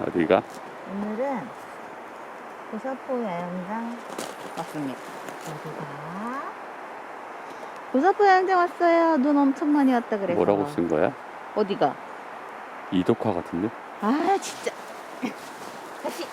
어디가? 오늘은 고사포 야영장 왔습니다. 여기가 고사포 야영장 왔어요. 눈 엄청 많이 왔다 그래서. 뭐라고 쓴 거야? 어디가? 이독화 같은데? 아 진짜. 다시.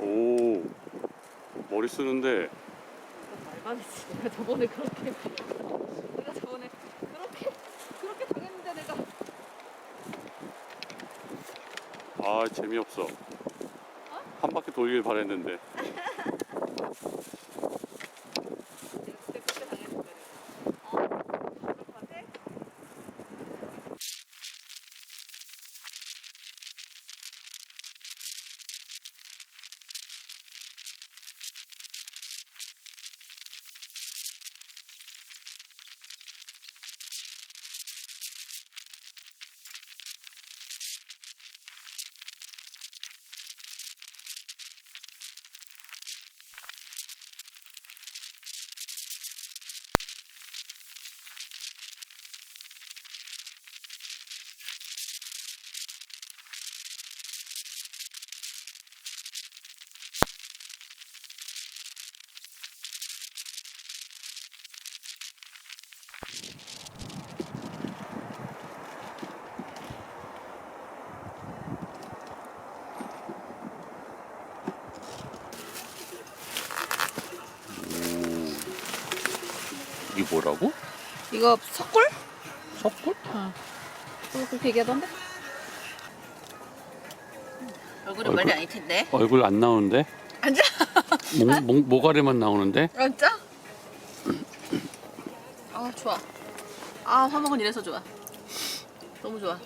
오 머리 쓰는데. 내가 저번에 그렇게 내가 저번에 그렇게 그렇게 당했는데 내가. 아 재미없어? 한 바퀴 돌길 바랬는데 이게 뭐라고? 이거 석굴? 석굴? 어. 그렇게 얘기하던데? 얼굴은 얼굴? 멀리 아닐 텐데. 얼굴 안 나오는데? 앉아. 목, 목, 모가리만 나오는데? 앉아. 아 좋아. 아 화목은 이래서 좋아. 너무 좋아.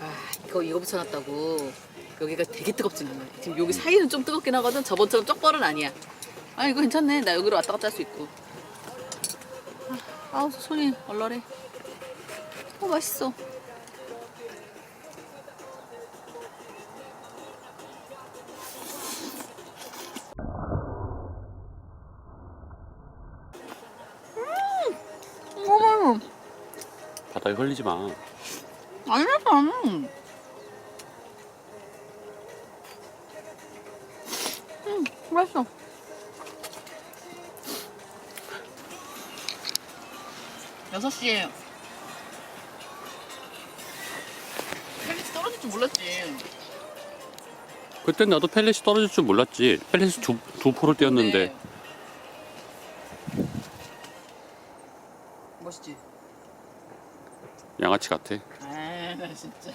아 이거 이거 붙여놨다고. 여기가 되게 뜨겁진 않아. 지금 여기 사이는 좀 뜨겁긴 하거든. 저번처럼 쪽벌은 아니야. 아 이거 괜찮네. 나 여기로 왔다 갔다 할 수 있고. 아, 아우 손이 얼얼해. 어 맛있어. 어머 바닥에 흘리지 마 아니야. 음, 맛있어. 여섯 시에 헬리스 떨어질 줄 몰랐지. 그때 나도 펠렛이 떨어질 줄 몰랐지 펠렛이 두, 두 포를 띄었는데 네. 멋있지. 양아치 같아 아, 나 진짜.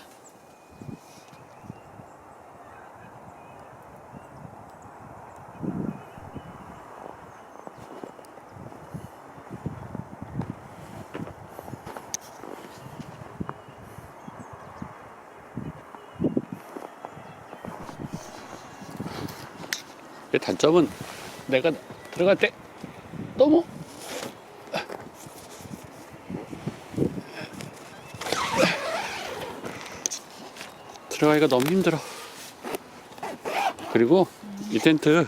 단점은 내가 들어갈 때 너무 들어가기가 너무 힘들어 그리고 이 텐트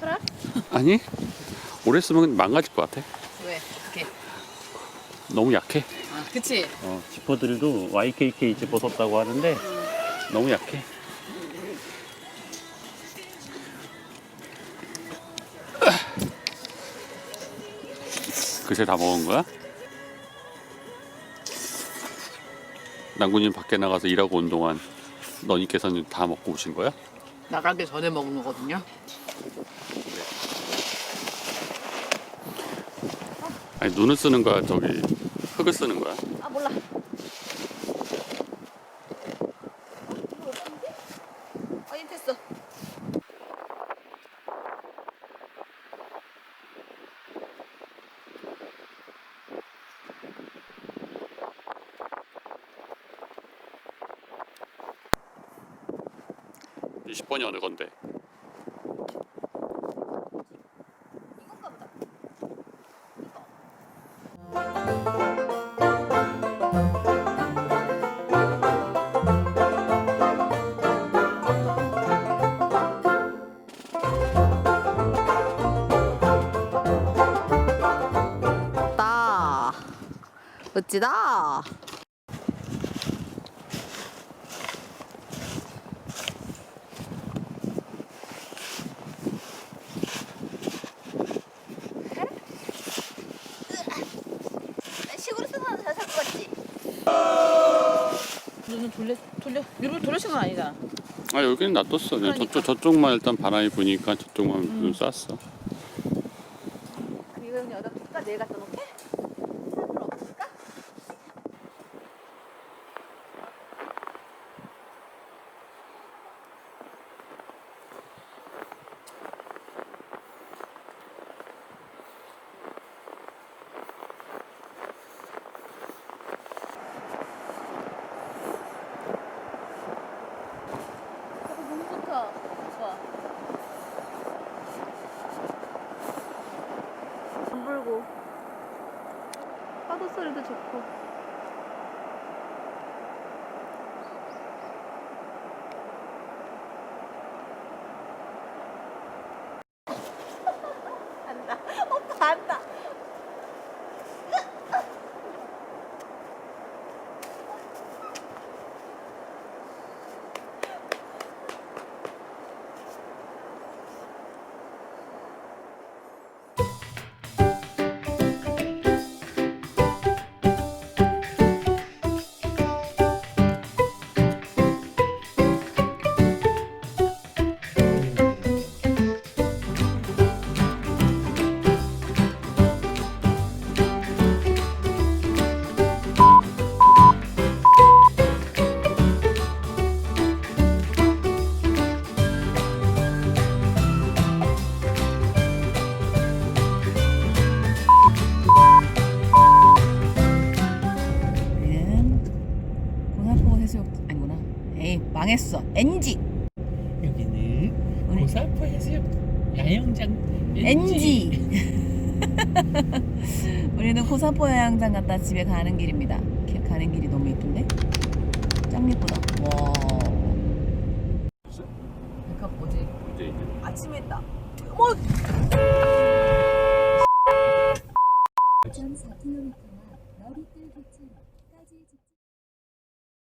그래? 아니 오래 쓰면 망가질 것 같아 왜? 이렇게. 너무 약해 아, 그치? 어, 지퍼들도 YKK 지퍼 썼다고 하는데 너무 약해. 그새 다 먹은 거야? 남군님 밖에 나가서 일하고 온 동안 너님께서는 다 먹고 오신 거야? 나가기 전에 먹는 거거든요. 아니 눈을 쓰는 거야 저기 흙을 쓰는 거야? 아, 몰라. 20번이 어느 건데? 이건가 보다. 멋다. 멋지다. 시골에서 사는 잘살 것 같지? 눈을 돌려 돌려 위로 돌려신 건 아니잖아. 아 여기는 놔뒀어. 그냥 그러니까. 저쪽 저쪽만 일단 바람이 부니까 저쪽만 음. 쐈어. 이거 여기다 내일 갖다 놓게? 해수욕 아니구나. 에이 망했어. NG 여기는 고사포 해수욕 야영장. NG 우리는 고사포 야영장 갔다 집에 가는 길입니다. 기- 가는 길이 너무 예쁜데? 짱 예쁘다. 와. 백합 뭐지? 아침에 했다 어머